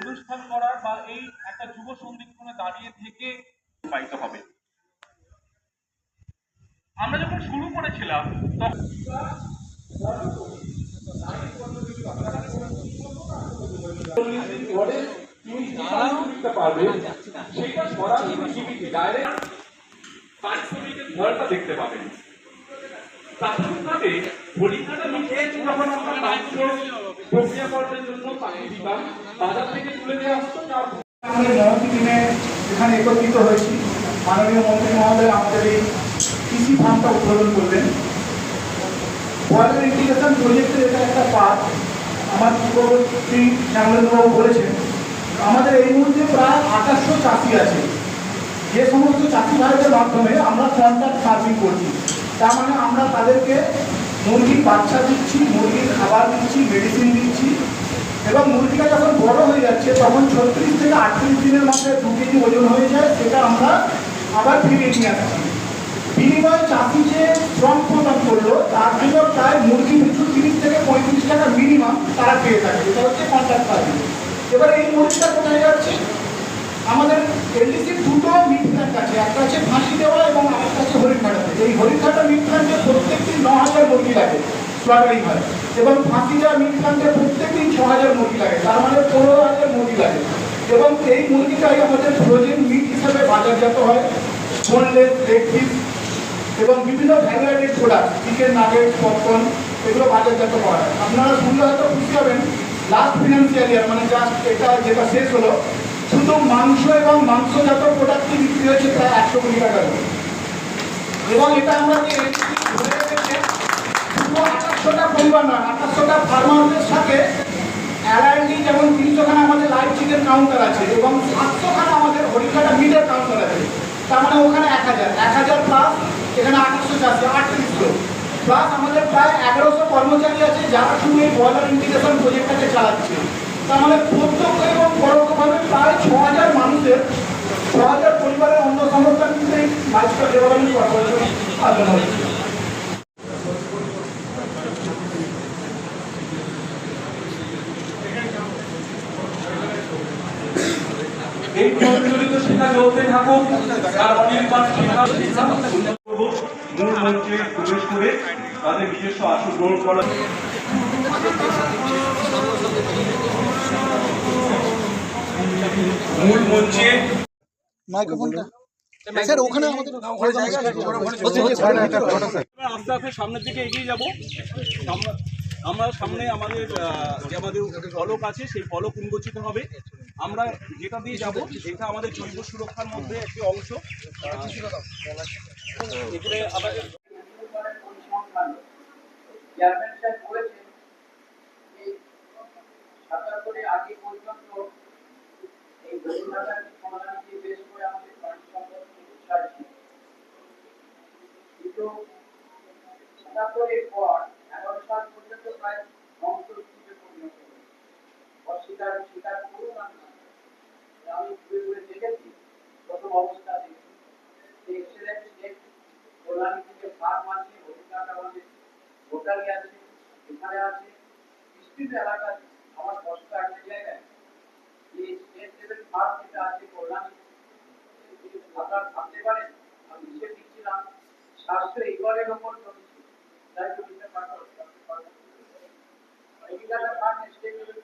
অনুষ্ঠান করার বা এই একটা যুব সন্ধিক্ষণে দাঁড়িয়ে থেকে পাইতে হবে। আমরা যখন শুরু করেছিলাম, তখন সেটা প্রাথমিকভাবে পরীক্ষাটা লিখে যখন আমরা প্রক্রিয়াকরণের জন্য তাকে দিতাম বাজার থেকে আসতো তার আমাদের এখানে একত্রিত হয়েছি। মাননীয় মন্ত্রী মহোদয় আমাদের এই কৃষি ফার্মটা উদ্বোধন করলেন ওয়াটার ইন্টিগ্রেশন প্রজেক্টের এটা একটা পার্ট আমার পূর্ববর্তী শ্যামলেন্দ্রবাবু বলেছেন, আমাদের এই মুহূর্তে প্রায় আঠাশশো চাষি আছে। যে সমস্ত চাষি ভাইদের মাধ্যমে আমরা কন্ট্রাক্ট ফার্মিং করছি। তার মানে আমরা তাদেরকে মুরগির বাচ্চা দিচ্ছি, মুরগির খাবার দিচ্ছি মেডিসিন দিচ্ছি এবং মুরগিটা যখন বড় হয়ে যাচ্ছে, তখন ছত্রিশ থেকে আটত্রিশ দিনের মধ্যে দু কেজি ওজন হয়ে যায়, সেটা আমরা আবার ফিরিয়ে নিয়ে আসছি। বিনিময়ে চাষি যে শ্রম প্রদান করল, তার জন্য প্রায় মুরগি পিছু তিরিশ থেকে পঁয়ত্রিশ টাকা মিনিমাম তারা পেয়ে থাকে। এটা হচ্ছে কন্ট্রাক্ট ফার্মিং এবার এই মুরগিটা কোথায় যাচ্ছে? আমাদের এলডিসির দুটো মিট প্ল্যান্ট আছে, একটা আছে ফাঁসি দেওয়া এবং আরেকটা আছে। হরিণঘাটাতে এই হরিণঘাটা মিট প্ল্যান্টে প্রত্যেকটি ন হাজার মুরগি লাগে। স্লাটারিং হয়। এবং দেওয়া মিট প্ল্যান্টে প্রত্যেক দিন ছ হাজার মুরগি লাগে, তার মানে পনেরো হাজার মুরগি লাগে। এবং এই মুরগিটাই আমাদের ফ্রোজেন মিট হিসাবে বাজারজাত হয়, বোনলেস লেগ পিস এবং বিভিন্ন valuated product chicken nugget popcorn এগুলো বাজারজাত করা হয়। আপনারা শুনলে হয়তো খুশি হবেন লাস্ট ফিনান্সিয়াল ইয়ার মানে জাস্ট এটা যেটা শেষ হলো, শুধু মাংস এবং মাংসজাত প্রোডাক্টই বিক্রি হয়েছে প্রায় একশো কোটি টাকার। এবং এটা আমরা শুধু পরিবার না আঠাশশোটা ফার্মারদের সাথে অ্যালার্জি যেমন তিনশোখানা আমাদের লাইভ চিকেন কাউন্টার আছে এবং সাতশোখানা আমাদের হরিকাটা মিটের কাউন্টার আছে। তার মানে ওখানে এক হাজার। এক হাজার প্লাস এখানে আঠাশশো চারশো, আটত্রিশশো। প্লাস আমাদের প্রায় এগারোশো কর্মচারী আছে যারা শুধু এই বয়লার ইন্টিগ্রেশন প্রজেক্টটাকে চালাচ্ছে। তার মানে প্রত্যক্ষ এবং পরোক্ষভাবে প্রায় ছ হাজার মানুষের ছ হাজার পরিবারের অন্য সংস্থান কিন্তু এই লাইফস্টাইল ডেভেলপমেন্ট কর্পোরেশন আলোচনা হচ্ছে এই প্রচলিত শিক্ষা চলতে থাকুক আর অনির্বাণ শিক্ষা মূল মঞ্চে প্রবেশ করে তাদের নিজস্ব আসন গ্রহণ করা। মূল মঞ্চে মাইক্রোফোনটা। স্যার ওখানে আমাদের আস্তে আস্তে সামনের দিকে এগিয়ে যাব। আমরা সামনে আমাদের যে আমাদের ফলক আছে, সেই ফলক উন্মোচিত হবে। আমরা যেটা দিয়ে যাব, এটা আমাদের জৈব সুরক্ষার মধ্যে একটি অংশ। কিন্তু পর এগারো সাল পর্যন্ত প্রায় ধ্বংসস্তূপে পরিণত হয়েছে অস্বীকার, স্বীকার করুন আমি ঘুরে ঘুরে দেখেছি, প্রথম অবস্থা দেখেছি। এক্সেলেন্ট থেকে ফার্ম আছে অভিজ্ঞতা আমাদের ভোটারি আছে, এখানে আছে এলাকা আমার কষ্ট একটা জায়গায়। যে স্টেট লেভেল ফার্ম যেটা আছে কল্যাণী আপনারা ভাবতে পারেন আমি হিসেব দিচ্ছিলাম। সাতশো একরের ওপর চলছে তাই তো দিতে পারব অভিজ্ঞতা ফার্ম স্টেট লেভেল ফার্ম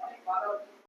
অনেক বাধা হচ্ছে।